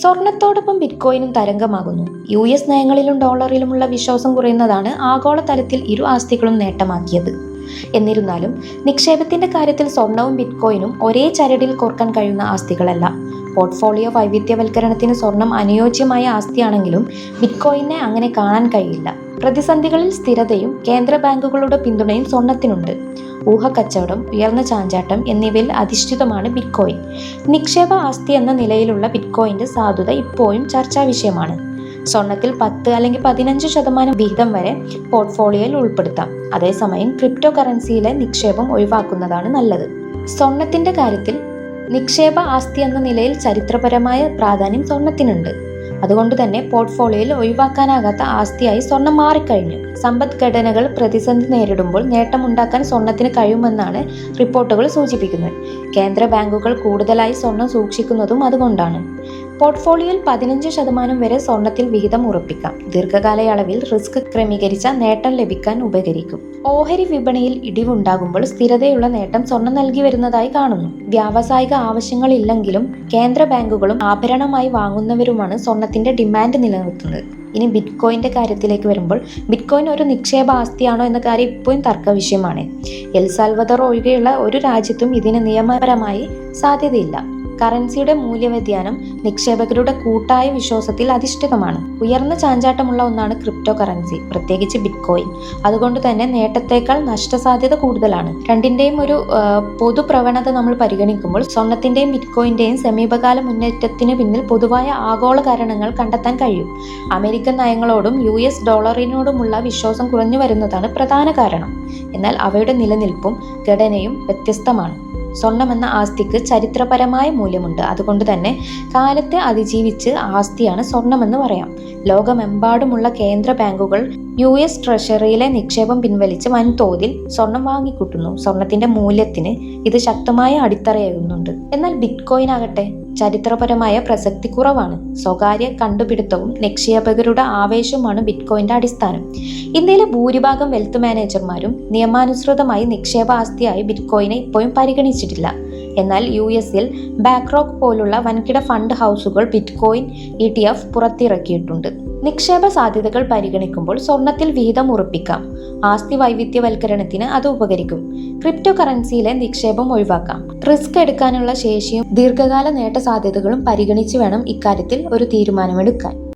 സ്വർണത്തോടൊപ്പം ബിറ്റ്കോയിനും തരംഗമാകുന്നു. U S നയങ്ങളിലും ഡോളറിലുമുള്ള വിശ്വാസം കുറയുന്നതാണ് ആഗോളതലത്തിൽ ഇരു ആസ്തികളും നേട്ടമാക്കിയത്. എന്നിരുന്നാലും നിക്ഷേപത്തിന്റെ കാര്യത്തിൽ സ്വർണവും ബിറ്റ്കോയിനും ഒരേ ചരടിൽ കോർക്കാൻ കഴിയുന്ന ആസ്തികളല്ല. പോർട്ട്ഫോളിയോ വൈവിധ്യവൽക്കരണത്തിന് സ്വർണം അനുയോജ്യമായ ആസ്തിയാണെങ്കിലും ബിറ്റ്കോയിനെ അങ്ങനെ കാണാൻ കഴിയില്ല. പ്രതിസന്ധികളിൽ സ്ഥിരതയും കേന്ദ്ര ബാങ്കുകളുടെ പിന്തുണയും സ്വർണത്തിനുണ്ട്. ഊഹക്കച്ചവടം ഉയർന്ന ചാഞ്ചാട്ടം എന്നിവയിൽ അധിഷ്ഠിതമാണ് ബിറ്റ്കോയിൻ. നിക്ഷേപ ആസ്തി എന്ന നിലയിലുള്ള ബിറ്റ്കോയിന്റെ സാധുത ഇപ്പോഴും ചർച്ചാ വിഷയമാണ്. സ്വർണത്തിൽ പത്ത് അല്ലെങ്കിൽ പതിനഞ്ച് ശതമാനം വിഹിതം വരെ പോർട്ട്ഫോളിയോയിൽ ഉൾപ്പെടുത്താം. അതേസമയം ക്രിപ്റ്റോ കറൻസിയിലെ നിക്ഷേപം ഒഴിവാക്കുന്നതാണ് നല്ലത്. സ്വർണത്തിന്റെ കാര്യത്തിൽ നിക്ഷേപ ആസ്തി എന്ന നിലയിൽ ചരിത്രപരമായ പ്രാധാന്യം സ്വർണത്തിനുണ്ട്. അതുകൊണ്ട് തന്നെ പോർട്ട്ഫോളിയോയിൽ ഒഴിവാക്കാനാകാത്ത ആസ്തിയായി സ്വർണം മാറിക്കഴിഞ്ഞു. സമ്പദ്ഘടനകൾ പ്രതിസന്ധി നേരിടുമ്പോൾ നേട്ടമുണ്ടാക്കാൻ സ്വർണത്തിന് കഴിയുമെന്നാണ് റിപ്പോർട്ടുകൾ സൂചിപ്പിക്കുന്നത്. കേന്ദ്ര ബാങ്കുകൾ കൂടുതലായി സ്വർണം സൂക്ഷിക്കുന്നതും അതുകൊണ്ടാണ്. പോർട്ട്ഫോളിയോയിൽ പതിനഞ്ച് ശതമാനം വരെ സ്വർണത്തിൽ വിഹിതം ഉറപ്പിക്കാം. ദീർഘകാലയളവിൽ റിസ്ക് ക്രമീകരിച്ച നേട്ടം ലഭിക്കാൻ ഉപകരിക്കും. ഓഹരി വിപണിയിൽ ഇടിവുണ്ടാകുമ്പോൾ സ്ഥിരതയുള്ള നേട്ടം സ്വർണം നൽകി വരുന്നതായി കാണുന്നു. വ്യാവസായിക ആവശ്യങ്ങളില്ലെങ്കിലും കേന്ദ്ര ബാങ്കുകളും ആഭരണമായി വാങ്ങുന്നവരുമാണ് സ്വർണത്തിന്റെ ഡിമാൻഡ് നിലനിർത്തുന്നത്. ഇനി ബിറ്റ്കോയിന്റെ കാര്യത്തിലേക്ക് വരുമ്പോൾ ബിറ്റ്കോയിൻ ഒരു നിക്ഷേപ ആസ്തിയാണോ എന്ന കാര്യം ഇപ്പോഴും തർക്ക വിഷയമാണ് എൽസാൽവദർ ഒഴികെയുള്ള ഒരു രാജ്യത്തും ഇതിന് നിയമപരമായി സാധ്യതയില്ല. കറൻസിയുടെ മൂല്യവ്യതിയാനം നിക്ഷേപകരുടെ കൂട്ടായ വിശ്വാസത്തിൽ അധിഷ്ഠിതമാണ്. ഉയർന്ന ചാഞ്ചാട്ടമുള്ള ഒന്നാണ് ക്രിപ്റ്റോ കറൻസി പ്രത്യേകിച്ച് ബിറ്റ്കോയിൻ. അതുകൊണ്ട് തന്നെ നേട്ടത്തേക്കാൾ നഷ്ടസാധ്യത കൂടുതലാണ്. രണ്ടിന്റെയും ഒരു പൊതു പ്രവണത നമ്മൾ പരിഗണിക്കുമ്പോൾ സ്വർണത്തിന്റെയും ബിറ്റ്കോയിന്റെയും സമീപകാല മുന്നേറ്റത്തിന് പിന്നിൽ പൊതുവായ ആഗോള കാരണങ്ങൾ കണ്ടെത്താൻ കഴിയും. അമേരിക്കൻ നയങ്ങളോടും യു എസ് ഡോളറിനോടുമുള്ള വിശ്വാസം കുറഞ്ഞു വരുന്നതാണ് പ്രധാന കാരണം. എന്നാൽ അവയുടെ നിലനിൽപ്പും ഘടനയും വ്യത്യസ്തമാണ്. സ്വർണം എന്ന ആസ്തിക്ക് ചരിത്രപരമായ മൂല്യമുണ്ട്. അതുകൊണ്ട് തന്നെ കാലത്തെ അതിജീവിച്ച് ആസ്തിയാണ് സ്വർണമെന്ന് പറയാം. ലോകമെമ്പാടുമുള്ള കേന്ദ്ര ബാങ്കുകൾ യു എസ് ട്രഷറിയിലെ നിക്ഷേപം പിൻവലിച്ച് വൻതോതിൽ സ്വർണം വാങ്ങിക്കൂട്ടുന്നു. സ്വർണത്തിന്റെ മൂല്യത്തിന് ഇത് ശക്തമായ അടിത്തറയാകുന്നുണ്ട്. എന്നാൽ ബിറ്റ്കോയിൻ ആകട്ടെ. ചരിത്രപരമായ പ്രസക്തി കുറവാണ്. സ്വകാര്യ കണ്ടുപിടുത്തവും നിക്ഷേപകരുടെ ആവേശവുമാണ് ബിറ്റ്കോയിന്റെ അടിസ്ഥാനം. ഇന്ത്യയിലെ ഭൂരിഭാഗം വെൽത്ത് മാനേജർമാരും നിയമാനുസൃതമായി നിക്ഷേപ ആസ്തിയായി ബിറ്റ്കോയിനെ ഇപ്പോഴും പരിഗണിച്ചിട്ടില്ല. എന്നാൽ യു എസിൽ ബാക്ക്റോക്ക് പോലുള്ള വൻകിട ഫണ്ട് ഹൗസുകൾ ബിറ്റ്കോയിൻ ഇ ടി എഫ് പുറത്തിറക്കിയിട്ടുണ്ട്. നിക്ഷേപ സാധ്യതകൾ പരിഗണിക്കുമ്പോൾ സ്വർണത്തിൽ വിഹിതം ഉറപ്പിക്കാം. ആസ്തി വൈവിധ്യവൽക്കരണത്തിന് അത് ഉപകരിക്കും. ക്രിപ്റ്റോ കറൻസിയിലെ നിക്ഷേപം ഒഴിവാക്കാം. റിസ്ക് എടുക്കാനുള്ള ശേഷിയും ദീർഘകാല നേട്ട സാധ്യതകളും പരിഗണിച്ച് വേണം ഇക്കാര്യത്തിൽ ഒരു തീരുമാനമെടുക്കാൻ.